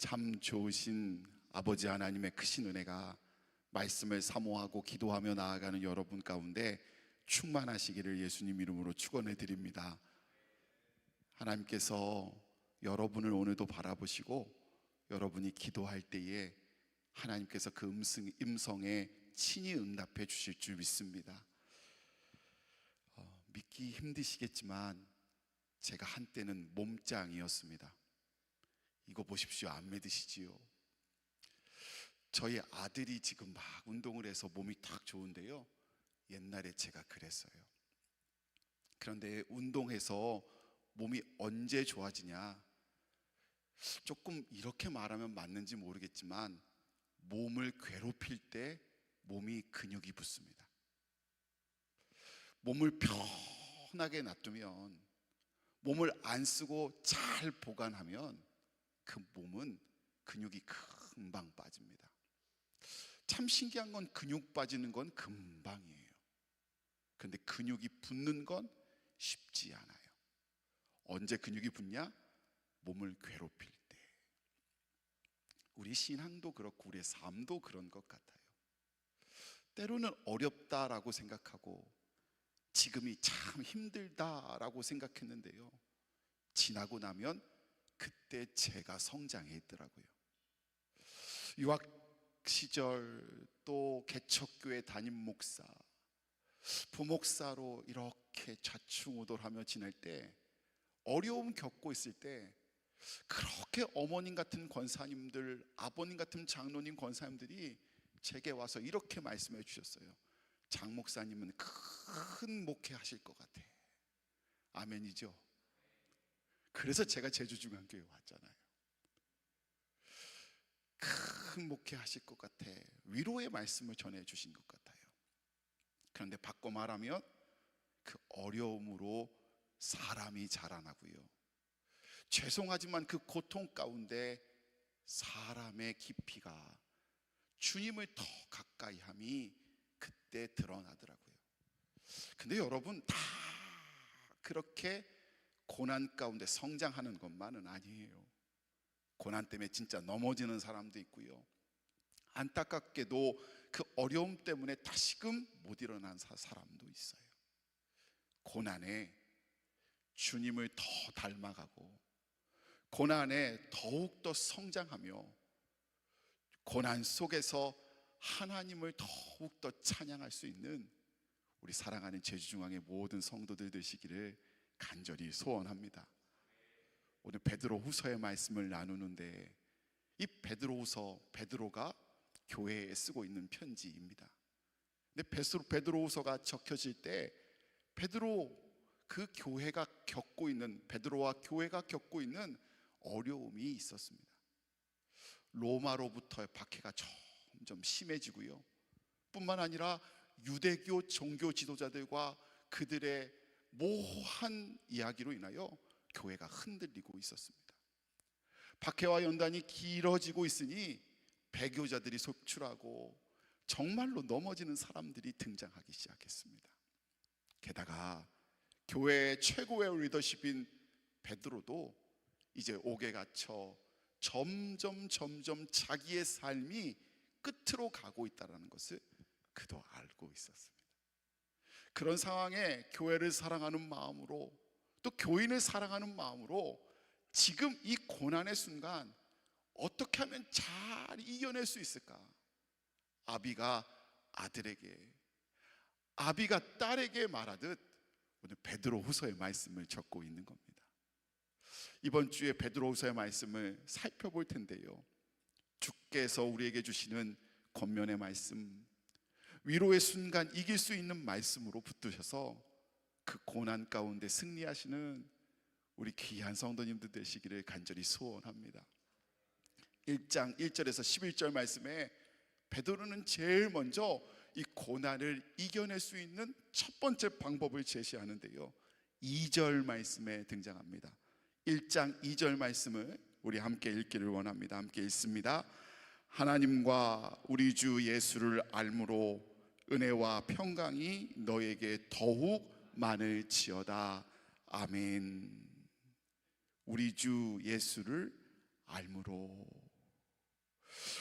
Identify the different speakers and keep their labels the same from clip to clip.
Speaker 1: 참 좋으신 아버지 하나님의 크신 은혜가 말씀을 사모하고 기도하며 나아가는 여러분 가운데 충만하시기를 예수님 이름으로 축원해 드립니다. 하나님께서 여러분을 오늘도 바라보시고 여러분이 기도할 때에 하나님께서 그 음성, 음성에 친히 응답해 주실 줄 믿습니다. 어, 믿기 힘드시겠지만 제가 한때는 몸짱이었습니다. 이거 보십시오. 안 믿으시지요? 저희 아들이 지금 막 운동을 해서 몸이 탁 좋은데요. 옛날에 제가 그랬어요. 그런데 운동해서 몸이 언제 좋아지냐? 조금 이렇게 말하면 맞는지 모르겠지만 몸을 괴롭힐 때 몸이 근육이 붙습니다. 몸을 편하게 놔두면 몸을 안 쓰고 잘 보관하면 그 몸은 근육이 금방 빠집니다. 참 신기한 건 근육 빠지는 건 금방이에요. 그런데 근육이 붙는 건 쉽지 않아요. 언제 근육이 붙냐? 몸을 괴롭힐 때. 우리 신앙도 그렇고 우리의 삶도 그런 것 같아요. 때로는 어렵다라고 생각하고 지금이 참 힘들다라고 생각했는데요. 지나고 나면 그때 제가 성장해 있더라고요. 유학 시절 또 개척교회 담임 목사, 부목사로 이렇게 좌충우돌하며 지낼 때 어려움 겪고 있을 때 그렇게 어머님 같은 권사님들, 아버님 같은 장로님 권사님들이 제게 와서 이렇게 말씀해 주셨어요. 장 목사님은 큰 목회 하실 것 같아. 아멘이죠. 그래서 제가 제주중앙교회 왔잖아요. 큰 목회 하실 것 같아. 위로의 말씀을 전해 주신 것 같아요. 그런데 바꿔 말하면 그 어려움으로 사람이 자라나고요. 죄송하지만 그 고통 가운데 사람의 깊이가 주님을 더 가까이 함이 그때 드러나더라고요. 근데 여러분 다 그렇게 고난 가운데 성장하는 것만은 아니에요. 고난 때문에 진짜 넘어지는 사람도 있고요. 안타깝게도 그 어려움 때문에 다시금 못 일어난 사- 사람도 있어요. 고난에 주님을 더 닮아가고 고난에 더욱더 성장하며 고난 속에서 하나님을 더욱더 찬양할 수 있는 우리 사랑하는 제주중앙의 모든 성도들 되시기를 간절히 소원합니다. 오늘 베드로 후서의 말씀을 나누는데 이 베드로 후서 베드로가 교회에 쓰고 있는 편지입니다. 근데 베드로 후서가 적혀질 때 베드로 그 교회가 겪고 있는 베드로와 교회가 겪고 있는 어려움이 있었습니다. 로마로부터의 박해가 점점 심해지고요. 뿐만 아니라 유대교 종교 지도자들과 그들의 모호한 이야기로 인하여 교회가 흔들리고 있었습니다. 박해와 연단이 길어지고 있으니 배교자들이 속출하고 정말로 넘어지는 사람들이 등장하기 시작했습니다. 게다가 교회의 최고의 리더십인 베드로도 이제 옥에 갇혀 점점 점점 자기의 삶이 끝으로 가고 있다는 것을 그도 알고 있었습니다. 그런 상황에 교회를 사랑하는 마음으로 또 교인을 사랑하는 마음으로 지금 이 고난의 순간 어떻게 하면 잘 이겨낼 수 있을까? 아비가 아들에게 아비가 딸에게 말하듯 오늘 베드로 후서의 말씀을 적고 있는 겁니다. 이번 주에 베드로 후서의 말씀을 살펴볼 텐데요. 주께서 우리에게 주시는 권면의 말씀, 위로의 순간 이길 수 있는 말씀으로 붙드셔서 그 고난 가운데 승리하시는 우리 귀한 성도님들 되시기를 간절히 소원합니다. 1장 1절에서 11절 말씀에 베드로는 제일 먼저 이 고난을 이겨낼 수 있는 첫 번째 방법을 제시하는데요. 2절 말씀에 등장합니다. 1장 2절 말씀을 우리 함께 읽기를 원합니다. 함께 읽습니다. 하나님과 우리 주 예수를 알므로 은혜와 평강이 너에게 더욱 많을지어다. 아멘. 우리 주 예수를 알므로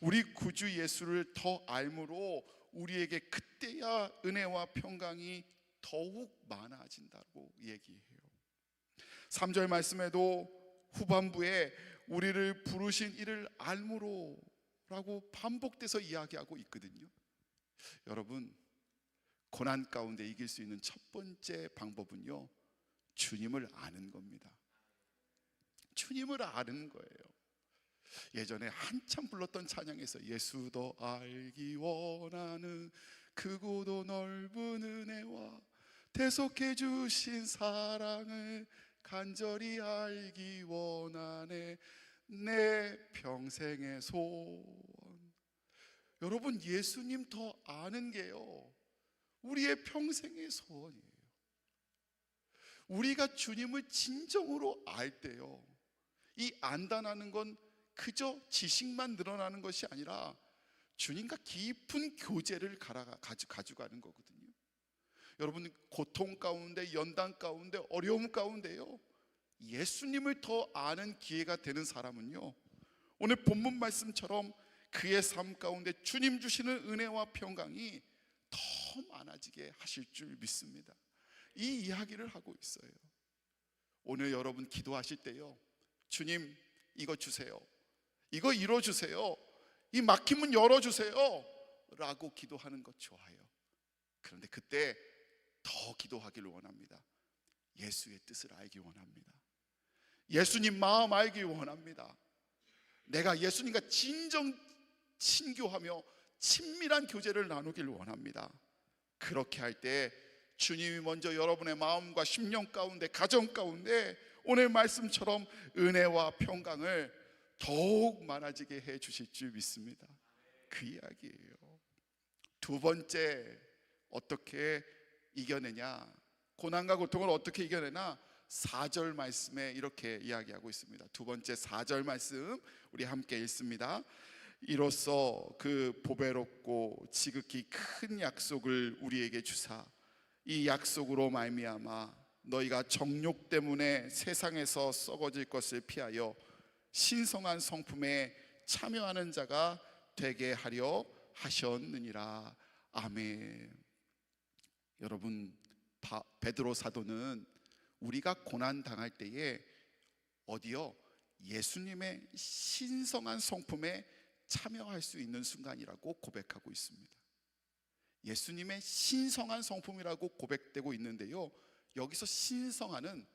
Speaker 1: 우리 구주 예수를 더 알므로 우리에게 그때야 은혜와 평강이 더욱 많아진다고 얘기해요. 3절 말씀에도 후반부에 우리를 부르신 이를 알므로라고 반복돼서 이야기하고 있거든요. 여러분 고난 가운데 이길 수 있는 첫 번째 방법은요. 주님을 아는 겁니다. 주님을 아는 거예요. 예전에 한참 불렀던 찬양에서 예수도 알기 원하는 크고도 넓은 은혜와 대속해 주신 사랑을 간절히 알기 원하네 내 평생의 소원 여러분 예수님 더 아는 게요 우리의 평생의 소원이에요 우리가 주님을 진정으로 알 때요 이 안다라는 건 그저 지식만 늘어나는 것이 아니라 주님과 깊은 교제를 가져가는 거거든요. 여러분 고통 가운데 연단 가운데 어려움 가운데요. 예수님을 더 아는 기회가 되는 사람은요. 오늘 본문 말씀처럼 그의 삶 가운데 주님 주시는 은혜와 평강이 더 많아지게 하실 줄 믿습니다. 이 이야기를 하고 있어요. 오늘 여러분 기도하실 때요. 주님 이거 주세요. 이거 이뤄 주세요. 이 막힌 문 열어 주세요. 라고 기도하는 것 좋아요. 그런데 그때 더 기도하기를 원합니다. 예수의 뜻을 알기 원합니다. 예수님 마음 알기 원합니다. 내가 예수님과 진정 친교하며 친밀한 교제를 나누길 원합니다. 그렇게 할 때 주님이 먼저 여러분의 마음과 심령 가운데 가정 가운데 오늘 말씀처럼 은혜와 평강을 더욱 많아지게 해 주실 줄 믿습니다. 그 이야기예요. 두 번째 어떻게 이겨내냐? 고난과 고통을 어떻게 이겨내나? 4절 말씀에 이렇게 이야기하고 있습니다. 두 번째 4절 말씀 우리 함께 읽습니다. 이로써 그 보배롭고 지극히 큰 약속을 우리에게 주사 이 약속으로 말미암아 너희가 정욕 때문에 세상에서 썩어질 것을 피하여 신성한 성품에 참여하는 자가 되게 하려 하셨느니라. 아멘. 여러분 바- 베드로 사도는 우리가 고난 당할 때에 어디요? 예수님의 신성한 성품에 참여할 수 있는 순간이라고 고백하고 있습니다. 예수님의 신성한 성품이라고 고백되고 있는데요. 여기서 신성한은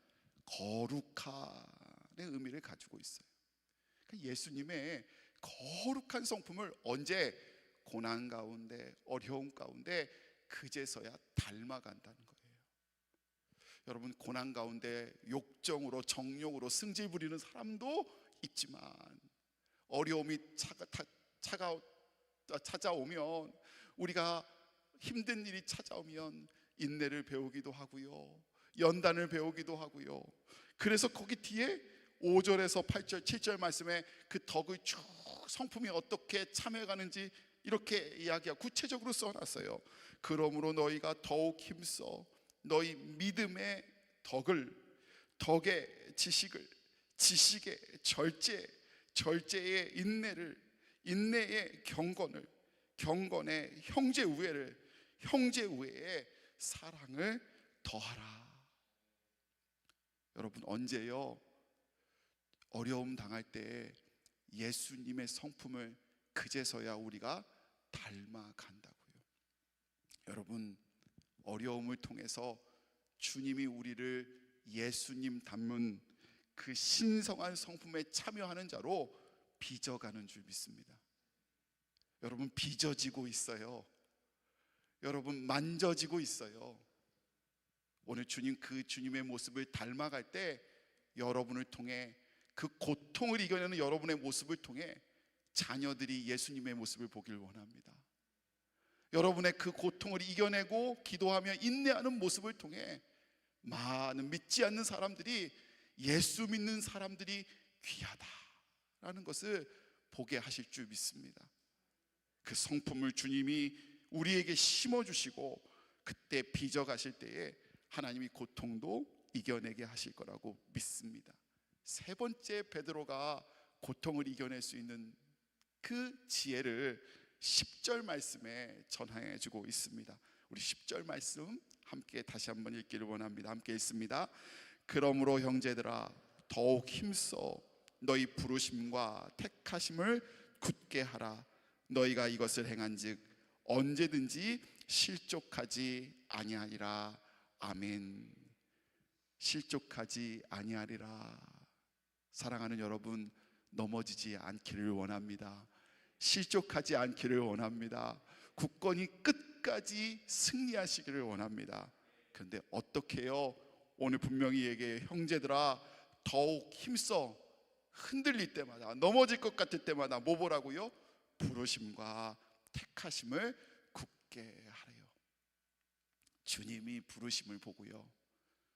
Speaker 1: 거룩한의 의미를 가지고 있어요. 그러니까 예수님의 거룩한 성품을 언제 고난 가운데 어려움 가운데 그제서야 닮아간다는 거예요. 여러분 고난 가운데 욕정으로 정욕으로 승질 부리는 사람도 있지만 어려움이 차가, 타- 차가 어, 찾아오면 우리가 힘든 일이 찾아오면 인내를 배우기도 하고요. 연단을 배우기도 하고요. 그래서 거기 뒤에 5절에서 8절, 7절 말씀에 그 덕의 쭉 성품이 어떻게 참여가는지 이렇게 이야기하고 구체적으로 써놨어요. 그러므로 너희가 더욱 힘써 너희 믿음의 덕을 덕의 지식을 지식의 절제 절제의 인내를 인내의 경건을 경건의 형제 우애를 형제 우애의 사랑을 더하라. 여러분 언제요? 어려움 당할 때 예수님의 성품을 그제서야 우리가 닮아간다고요. 여러분 어려움을 통해서 주님이 우리를 예수님 닮은 그 신성한 성품에 참여하는 자로 빚어가는 줄 믿습니다. 여러분 빚어지고 있어요. 여러분 만져지고 있어요. 오늘 주님 그 주님의 모습을 닮아갈 때 여러분을 통해 그 고통을 이겨내는 여러분의 모습을 통해 자녀들이 예수님의 모습을 보길 원합니다. 여러분의 그 고통을 이겨내고 기도하며 인내하는 모습을 통해 많은 믿지 않는 사람들이 예수 믿는 사람들이 귀하다라는 것을 보게 하실 줄 믿습니다. 그 성품을 주님이 우리에게 심어 주시고 그때 빚어 가실 때에 하나님이 고통도 이겨내게 하실 거라고 믿습니다. 세 번째 베드로가 고통을 이겨낼 수 있는 그 지혜를 10절 말씀에 전하여 주고 있습니다. 우리 10절 말씀 함께 다시 한번 읽기를 원합니다. 함께 읽습니다. 그러므로 형제들아 더욱 힘써 너희 부르심과 택하심을 굳게 하라. 너희가 이것을 행한즉 언제든지 실족하지 아니하리라. 아멘. 실족하지 아니하리라. 사랑하는 여러분 넘어지지 않기를 원합니다. 실족하지 않기를 원합니다. 굳건히 끝까지 승리하시기를 원합니다. 그런데 어떻게 해요? 오늘 분명히 얘기해 형제들아 더욱 힘써 흔들릴 때마다 넘어질 것 같을 때마다 뭐 보라고요? 부르심과 택하심을 굳게 하래요. 주님이 부르심을 보고요.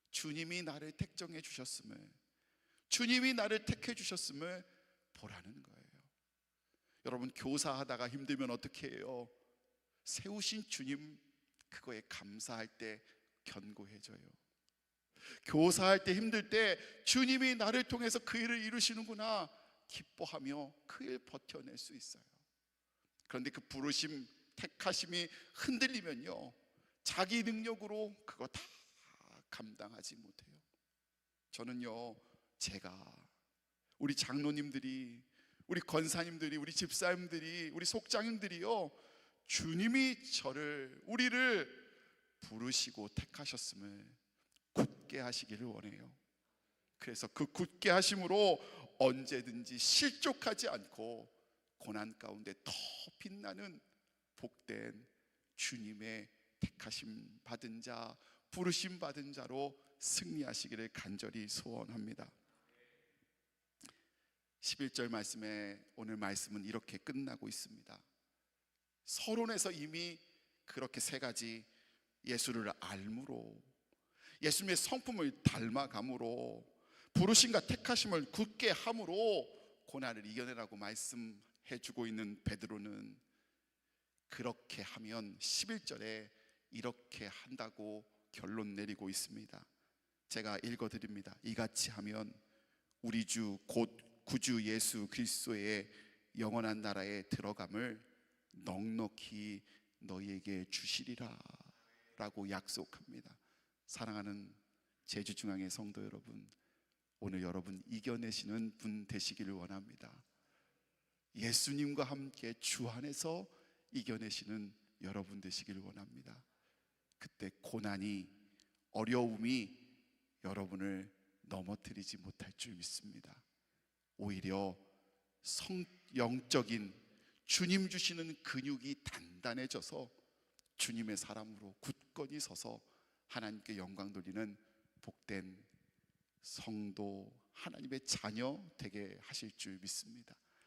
Speaker 1: 주님이 나를 택정해 주셨음을 주님이 나를 택해 주셨음을 보라는 거예요. 여러분 교사하다가 힘들면 어떻게 해요? 세우신 주님 그거에 감사할 때 견고해져요. 교사할 때 힘들 때 주님이 나를 통해서 그 일을 이루시는구나 기뻐하며 그 일 버텨낼 수 있어요. 그런데 그 부르심 택하심이 흔들리면요 자기 능력으로 그거 다 감당하지 못해요. 저는요 제가 우리 장로님들이 우리 권사님들이 우리 집사님들이 우리 속장님들이요 주님이 저를 우리를 부르시고 택하셨음을 굳게 하시기를 원해요. 그래서 그 굳게 하심으로 언제든지 실족하지 않고 고난 가운데 더 빛나는 복된 주님의 택하심 받은 자, 부르심 받은 자로 승리하시기를 간절히 소원합니다. 11절 말씀에 오늘 말씀은 이렇게 끝나고 있습니다. 서론에서 이미 그렇게 세 가지 예수를 알므로 예수님의 성품을 닮아감으로 부르심과 택하심을 굳게 함으로 고난을 이겨내라고 말씀해 주고 있는 베드로는 그렇게 하면 11절에 이렇게 한다고 결론 내리고 있습니다. 제가 읽어 드립니다. 이같이 하면 우리 주 곧 구주 예수 그리스도의 영원한 나라에 들어감을 넉넉히 너희에게 주시리라 라고 약속합니다. 사랑하는 제주중앙의 성도 여러분, 오늘 여러분 이겨내시는 분 되시기를 원합니다. 예수님과 함께 주 안에서 이겨내시는 여러분 되시기를 원합니다. 그때 고난이 어려움이 여러분을 넘어뜨리지 못할 줄 믿습니다. 오히려 성 영적인 주님 주시는 근육이 단단해져서 주님의 사람으로 굳건히 서서 하나님께 영광 돌리는 복된 성도 하나님의 자녀 되게 하실 줄 믿습니다.